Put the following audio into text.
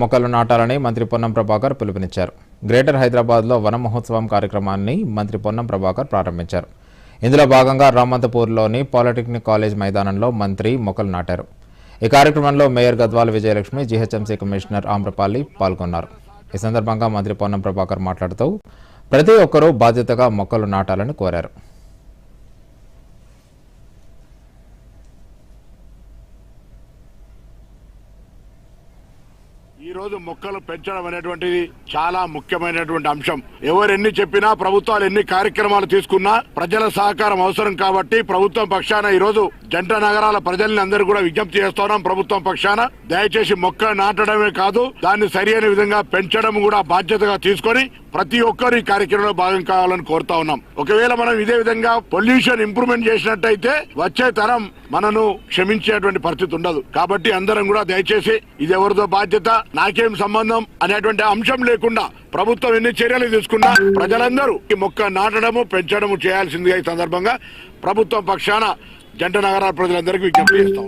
మొక్కలు నాటాలని మంత్రి పొన్నం ప్రభాకర్ పిలుపునిచ్చారు. గ్రేటర్ హైదరాబాద్లో వన మహోత్సవం కార్యక్రమాన్ని మంత్రి పొన్నం ప్రభాకర్ ప్రారంభించారు. ఇందులో భాగంగా రామంతపూర్లోని పాలిటెక్నిక్ కాలేజ్ మైదానంలో మంత్రి మొక్కలు నాటారు. ఈ కార్యక్రమంలో mayor Gadwal Vijayalakshmi GHMC commissioner Amrapali పాల్గొన్నారు. ఈ సందర్భంగా మంత్రి పొన్నం ప్రభాకర్ మాట్లాడుతూ ప్రతి ఒక్కరూ బాధ్యతగా మొక్కలు నాటాలని కోరారు. ఈ రోజు మొక్కలు పెంచడం అనేటువంటిది చాలా ముఖ్యమైనటువంటి అంశం. ఎవరు ఎన్ని చెప్పినా ప్రభుత్వాలు ఎన్ని కార్యక్రమాలు తీసుకున్నా ప్రజల సహకారం అవసరం కాబట్టి ప్రభుత్వం పక్షాన ఈ రోజు జంట నగరాల ప్రజల్ని అందరూ కూడా విజ్ఞప్తి చేస్తున్నాం ప్రభుత్వం పక్షాన. దయచేసి మొక్క నాటడమే కాదు దాన్ని సరైన విధంగా పెంచడం కూడా బాధ్యతగా తీసుకొని ప్రతి ఒక్కరు ఈ కార్యక్రమంలో భాగం కావాలని కోరుతా ఉన్నాం. ఒకవేళ మనం ఇదే విధంగా పొల్యూషన్ ఇంప్రూవ్మెంట్ చేసినట్టయితే వచ్చే తరం మనను క్షమించేటువంటి పరిస్థితి ఉండదు. కాబట్టి అందరం కూడా దయచేసి ఇది ఎవరిదో బాధ్యత నాకేం సంబంధం అనేటువంటి అంశం లేకుండా ప్రభుత్వం ఎన్ని చర్యలు తీసుకున్నా ప్రజలందరూ ఈ మొక్క నాటడము పెంచడము చేయాల్సిందిగా ఈ సందర్భంగా ప్రభుత్వం పక్షాన జంట నగరాల ప్రజలందరికీ విజ్ఞప్తి చేస్తాం